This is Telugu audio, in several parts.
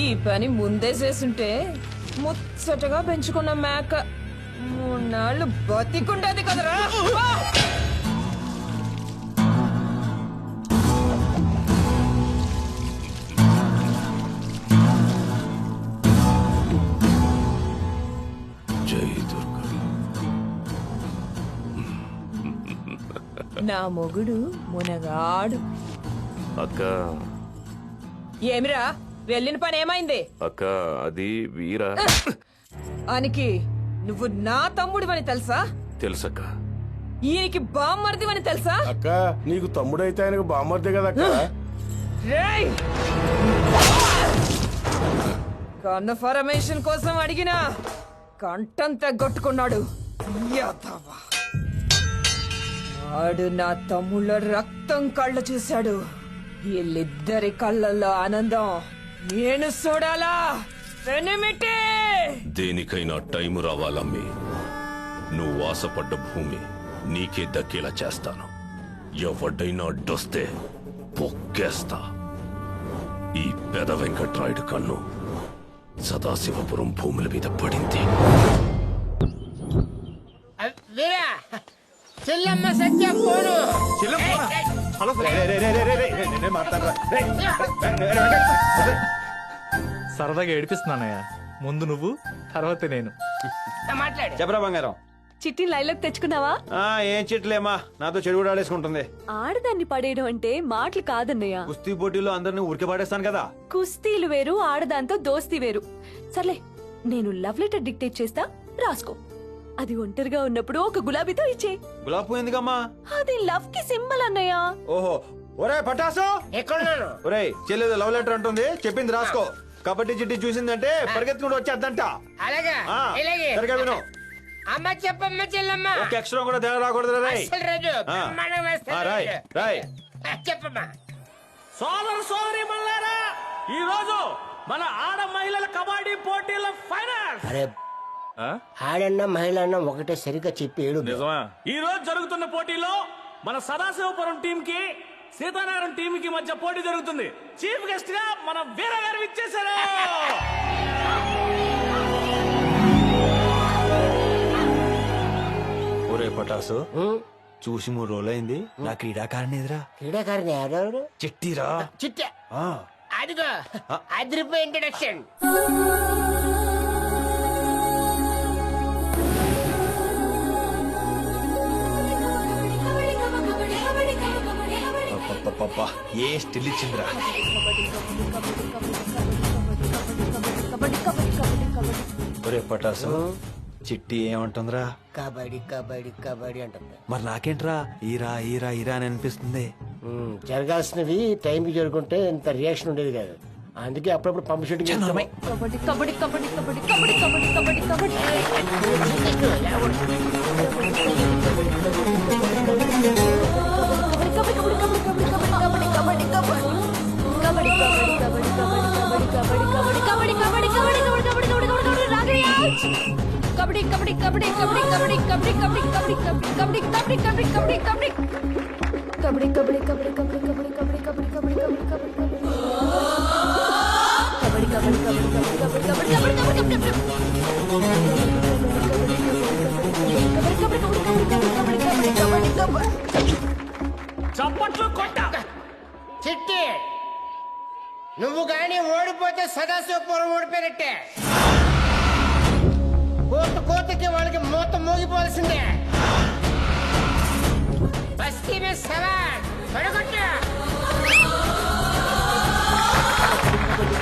ఈ పని ముందే చేసుంటే ముచ్చటగా పెంచుకున్న మేక మూన్నాళ్ళు బతికుండేది కదరా. నా మొగుడు మునగాడు. అక్క. ఏమిరా? వెళ్ళిన పని ఏమైంది? అక్క అది వీరా. అనికి నువ్వు నా తమ్ముడివని తెలుసా? తెలుసక్క. ఈయనకి బామ్మర్దివని తెలుసా? అక్క నీకు తమ్ముడైతే ఆయనకు బామ్మర్దే కదా అక్క రేయ్ కన్ఫర్మేషన్ కోసం అడిగినా కంఠం తెగొట్టుకున్నాడు యాదవ. వాడు నా తమ్ముళ్ళ రక్తం కళ్ళ చూశాడు. వీళ్ళిద్దరి కళ్ళల్లో ఆనందం. నేను చూడాలా? వెనుమిటే దేనికైనా టైం రావాలమ్మి. నువ్వు ఆశపడ్డ భూమి నీకే దక్కేలా చేస్తాను. ఎవడ్డైనా అడ్డొస్తే పొక్కేస్తా. ఈ పెద వెంకట్రాయుడు కన్ను సదాశివపురం భూముల మీద పడింది. చెల్లమ్మ సత్య ఫోను సరదాగా ఏడిపిస్తున్నానయ్య ముందు నువ్వు తర్వాత నేను మాట్లాడు చెప్పరా బంగారం చిట్టి లైన్లోకి తెచ్చుకున్నావా ఆ ఏం చెట్లేమా నాతో చెడు ఆడేసుకుంటుంది ఆడదాన్ని పడేయడం అంటే మాటలు కాదన్నయ్య కుస్తీ పోటీలో అందరిని ఉరికి పాడేస్తాను కదా కుస్తీలు వేరు ఆడదాంతో దోస్తీ వేరు సర్లే నేను లవ్ లెటర్ డిక్టేట్ చేస్తా రాసుకో అది ఒంటరిగా ఉన్నప్పుడు ఒక గులాబీతో ఇచ్చే. గులాబ్ పువ్వు ఎందుకమ్మా? అది లవ్కి సింబల్ అన్నయ్య. ఓహో. ఒరే పటాసు! ఎక్కడున్నాను? ఒరే చెల్లెదు లవ్ లెటర్ అంటుంది. చెప్పింది రాసుకో. కబడ్డీ చిట్టి చూసిందంటే పరిగెత్తుకుంటూ వచ్చేద్దంట. అలాగా? ఆ, ఇలాగే? సరిగా విను. అమ్మ చెప్పమ్మ చెల్లమ్మ. ఒక ఎక్స్ట్రా కూడా తేడా రాకూడదు రే రాజు ఆ. వేస్తాను రాయ్ రాజు. రాయ్. ఆ, చెప్పమ్మా. సోదర సోదరి మల్లారా ఈ రోజు మన ఆడ మహిళల కబడ్డీ పోటీల ఫైనల్ అరే ఆడన్న మహిళ అన్న ఒకటే సరిగ్గా చెప్పి ఏడు ఈ రోజు జరుగుతున్న పోటీలో మన సదాశివపురం టీం కి సీతానగరం టీం కి మధ్య పోటీ జరుగుతుంది. చీఫ్ గెస్ట్గా మన వీర గారు ఇచ్చేసారు ఒరే పటాసు చూసి మూడు రోజులైంది. నా క్రీడాకారిణి ఎదురా క్రీడాకారిని ఎవరెవరు చిట్టిరా? చిట్ట. ఆ, అదిగో అదిరిపోయి ఇంట్రడక్షన్ అబ్బబ్బబ్బబ్బ, ఏ స్టిల్ ఇచ్చిందిరా? ఒరే పటాసు చిట్టి ఏమంటుందిరా? కబడ్డీ కబడ్డీ కబడ్డీ అంటుంది. మరి నాకేంట్రా? ఈరా ఈరా ఈరా అని అనిపిస్తుంది. ఉమ్, జరగాల్సినవి టైంకి జరుగుంటే ఇంత రియాక్షన్ ఉండేది కాదు. అందుకే అప్పుడప్పుడు పంప్ షూటింగ్ చేస్తాం. కబడ్డీ కబడ్డీ కబడ్డీ కబడ్డీ కబడ్డీ కబడ్డీ కబడ్డీ కబడ్డీ కబడ్డీ. చప్పట్లు కొట్ట. చిట్టి నువ్వు గాని ఓడిపోతే సదాశివపురం ఓడిపోయినట్టే. కోత కోతకి వాళ్ళకి మూత మోగిపోవాల్సిందే. బస్తీ మీద సవాల్. పడగొట్టా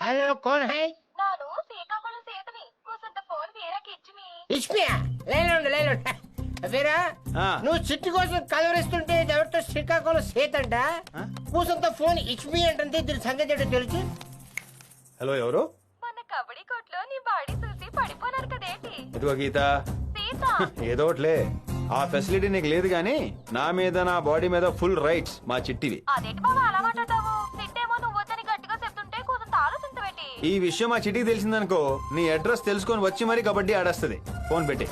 హలో కోన్ హై? ನಾನು శ్రీకాకుళం సేతని. కూసంత ఫోన్ వేరేకి ఇచ్చిమి. ఇష్మియా లేనుండు లేనుండు వీరా ఆ. నువ్వు చిట్టి కోసం కలవరిస్తుంటే ఎవరితో శ్రీకాకుళం సేతంట? కూసంతో ఫోన్ ఇచ్మి అంటే దీని సంగతి ఏంటో తెలుసు? హలో ఎవరు? మొన్న కబడ్డీ కొట్లో నీ బాడీ చూసి పడిపోనారు కదేంటి? ఇదిగో గీత. సీత. ఏదో ఒకటిలే. ఆ ఫెసిలిటీ నీకు లేదు కానీ నా మీద నా బాడీ మీద ఫుల్ రైట్స్ మా చిట్టివి. అదేంటి బాబా ఈ విషయం మా చిట్టికి తెలిసిందనుకో నీ అడ్రస్ తెలుసుకొని వచ్చి మరీ కబడ్డీ ఆడేస్తుంది. ఫోన్ పెట్టి.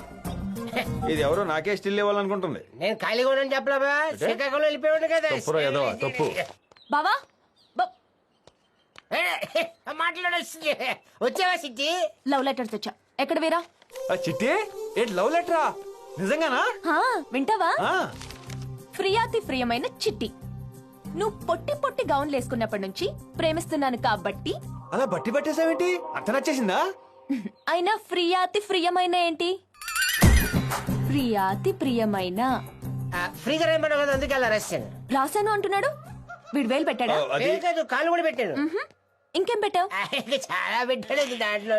ఇది ఎవరో నాకే స్టిల్ ఇవ్వాలనుకుంటుంది నేను ఖాళీగా ఉన్నాను చెప్పలేవా శ్రీకాకుళం వెళ్ళిపోయాడు కదా. తప్పురా ఏదో, తప్పు. బావా మాట్లాడొస్తుంది వచ్చావా సిట్టి? లవ్ లెటర్ తెచ్చా. ఎక్కడ వేరా? ఆ చిట్టి? ఏంటి లవ్ లెటరా? నిజంగానా? హా, వింటావా? ఆ, ప్రియాతి ప్రియమైన చిట్టి. నువ్వు పొట్టి పొట్టి గౌన్లు వేసుకున్నప్పటి నుంచి ప్రేమిస్తున్నాను కాబట్టి అలా బట్టి పట్టేసావేంటి అంత నచ్చేసిందా? అయినా ప్రియాతి ప్రియమైన ఏంటి? ప్రియాతి ప్రియమైన? ఫ్రీగా కదా అందుకే అలా రాశాను రాశాను అంటున్నాడు? వీడు వేలు పెట్టాడా? కాదు కాళ్ళు కూడా పెట్టాను మ్హూ. ఇంకేం పెట్టావు? ఇంకా చాలా పెట్టాడు ఇది దాంట్లో.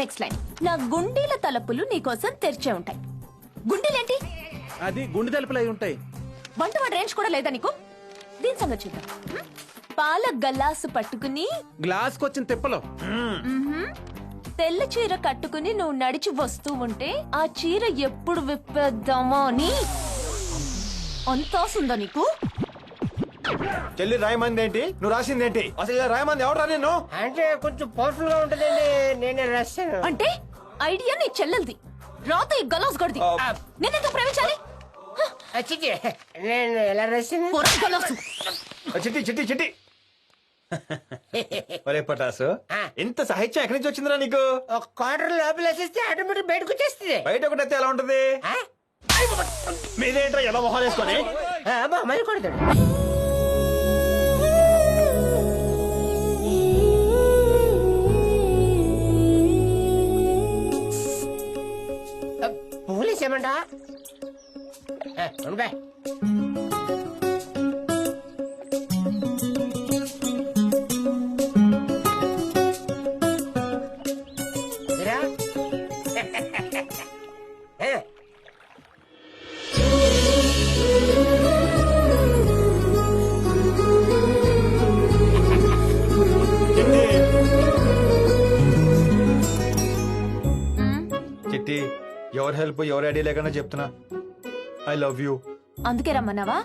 Next line. నా గుండీల తలుపులు నీకోసం తెరిచే ఉంటాయి. గుండీలేంటి? అది గుండె తలుపులు అయి ఉంటాయి. వంట వాడి రేంజ్ కూడా లేదా నీకు? దీని సంగతి చూద్దాం? పాల గల్లాసు పట్టుకుని గ్లాస్కి వచ్చిన తిప్పలు. తెల్ల చీర కట్టుకుని నువ్వు నడిచి వస్తూ ఉంటే ఆ చీర ఎప్పుడు విప్పేద్దామా అని? అంత ఆశ ఉందా నీకు? చెల్లి రాయమంది ఏంటి? నువ్వు రాసింది ఏంటి? అసలు ఇలా రాయమంది ఎవడరా నిన్ను? అంటే కొంచెం పవర్ఫుల్గా ఉంటుందండి నేనే రాశాను. అంటే ఐడియా నీ చెల్లెల్ది. రాత ఈ గలాస్ గడిది. ఆ. నేనెందుకు ప్రేమించాలి చిట్టి నేను ఎలా రాశాను? పొర గలాసు. ఆ, చిట్టి చిట్టి చిట్టి. ఒరే పటాసు ఆ. ఇంత సాహిత్యం ఎక్కడి నుంచి వచ్చిందిరా నీకు? ఒక క్వార్టర్ లోపల వేసేస్తే ఆటోమేటిక్ బయటకు వచ్చేస్తుంది. బయట ఒకటైతే ఎలా ఉంటది? ఆ? మీదేంట్రా ఎలా మొహాలు వేసుకొని? అబ్బా, మరి కొడతాడు. పోలీస్ ఏమంటా? ఉండే చిట్టి ఎవరి హెల్ప్ ఎవరి ఐడియా లేకుండా చెప్తున్నా? ఐ లవ్ యూ అందుకే రమ్మన్నావా?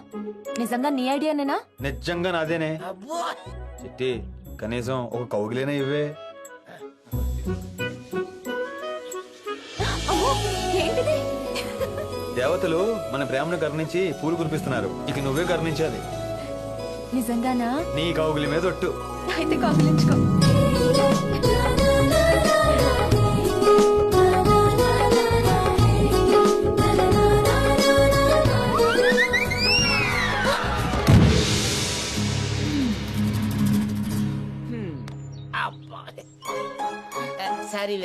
నిజంగా నీ ఐడియానేనా నిజంగా నాదేనే. చిట్టి కనీసం ఒక కౌగిలేనా ఏంటిది? దేవతలు మన ప్రేమను కరుణించి పూలు కురిపిస్తున్నారు. ఇక నువ్వే కరుణించాలి. నిజంగానా? నీ కౌగిలి మీద ఒట్టు. అయితే కౌగిలించుకో. సారీ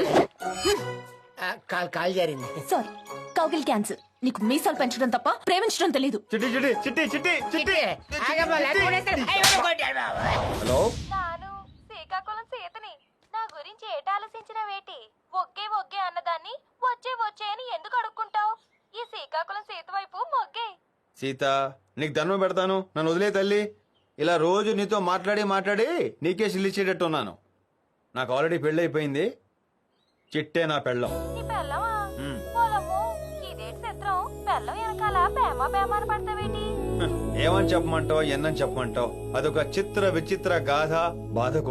కాల్ కాల్ జారింది. సారీ కౌగిల్ క్యాన్సిల్ నీకు మీసాలు పెంచడం తప్ప ప్రేమించడం తెలీదు. చిట్టి చిట్టి చిట్టి చిట్టి చిట్టి. ఆగమ్మా, లేకపోతే అయ్యో, కొట్టాడు బాబు. హలో? నాను శ్రీకాకుళం సీతని. నా గురించి ఏట ఆలోచించినవేటి ఒగ్గే ఒగ్గే అన్నదాన్ని వచ్చే వచ్చే అని ఎందుకు అడుక్కుంటావు? ఈ శ్రీకాకుళం సీత వైపు మొగ్గే. సీత నీకు దండం పెడతాను. నన్ను వదిలే తల్లి. ఇలా రోజు నీతో మాట్లాడి మాట్లాడి నీకే సిల్లిచ్చేటట్టు ఉన్నాను నాకు ఆల్రెడీ పెళ్ళైపోయింది. చిట్టే నా పెళ్ళం. ఏమని చెప్పమంటావు ఎన్నని చెప్పమంటావు? అదొక చిత్ర విచిత్ర గాథ బాధ కూడా.